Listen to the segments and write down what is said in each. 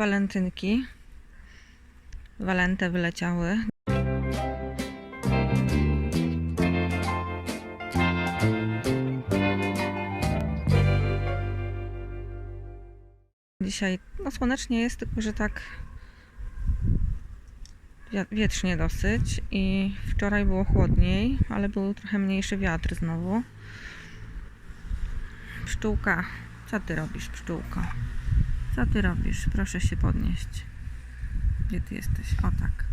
walentynki. Walente wyleciały. Dzisiaj no słonecznie jest, tylko że tak wietrznie dosyć i wczoraj było chłodniej, ale był trochę mniejszy wiatr znowu. Pszczółka, co ty robisz, pszczółko? Co ty robisz? Proszę się podnieść. Gdzie ty jesteś? O tak.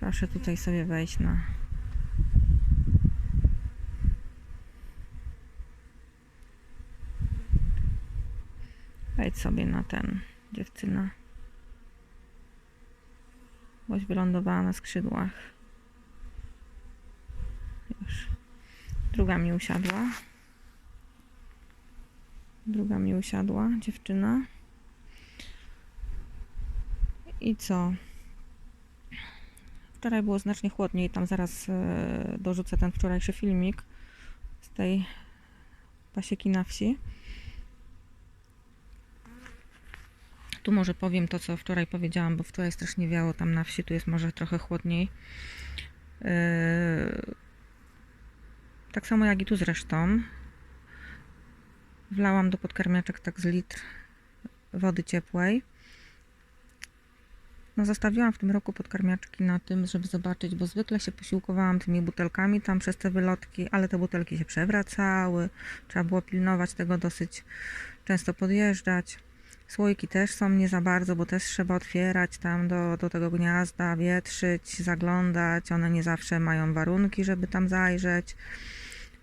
Proszę tutaj sobie wejść na. Wejdź sobie na ten, dziewczyna. Boś wylądowała na skrzydłach. Już. Druga mi usiadła. Druga mi usiadła, dziewczyna. I co? Wczoraj było znacznie chłodniej. Tam zaraz e, dorzucę ten wczorajszy filmik z tej pasieki na wsi. Tu może powiem to, co wczoraj powiedziałam, bo wczoraj strasznie wiało tam na wsi. Tu jest może trochę chłodniej. E, tak samo jak i tu zresztą. Wlałam do podkarmiaczek tak z litr wody ciepłej. No zostawiłam w tym roku podkarmiaczki na tym, żeby zobaczyć, bo zwykle się posiłkowałam tymi butelkami tam przez te wylotki, ale te butelki się przewracały. Trzeba było pilnować tego dosyć często podjeżdżać. Słoiki też są nie za bardzo, bo też trzeba otwierać tam do, do tego gniazda, wietrzyć, zaglądać. One nie zawsze mają warunki, żeby tam zajrzeć.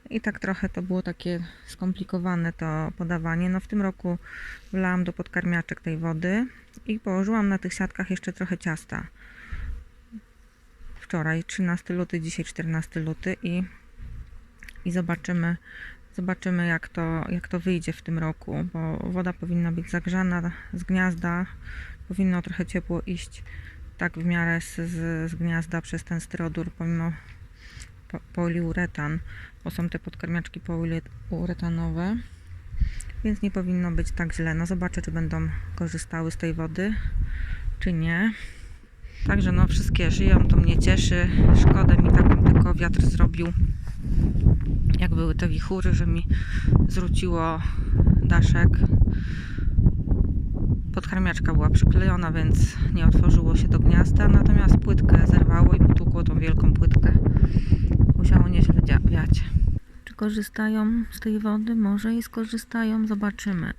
I tak trochę to było takie skomplikowane to podawanie. No w tym roku wlałam do podkarmiaczek tej wody i położyłam na tych siatkach jeszcze trochę ciasta. Wczoraj 13 luty, dzisiaj 14 luty i, i zobaczymy, zobaczymy jak to, jak to wyjdzie w tym roku, bo woda powinna być zagrzana z gniazda, powinno trochę ciepło iść tak w miarę z, z, z gniazda przez ten styrodur, pomimo po- poliuretan, bo są te podkarmiaczki poliuretanowe, więc nie powinno być tak źle. No zobaczę, czy będą korzystały z tej wody, czy nie. Także no wszystkie żyją, to mnie cieszy. Szkoda mi taką tylko wiatr zrobił, jak były te wichury, że mi zwróciło daszek. Podkarmiaczka była przyklejona, więc nie otworzyło się do gniazda, natomiast płytkę zerwało i potłukło tą wielką Czy korzystają z tej wody? Może i skorzystają, zobaczymy.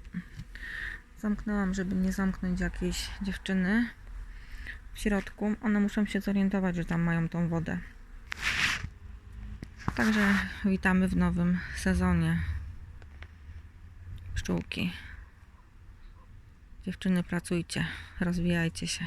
Zamknęłam, żeby nie zamknąć jakiejś dziewczyny w środku. One muszą się zorientować, że tam mają tą wodę. Także witamy w nowym sezonie. Pszczółki. Dziewczyny, pracujcie, rozwijajcie się.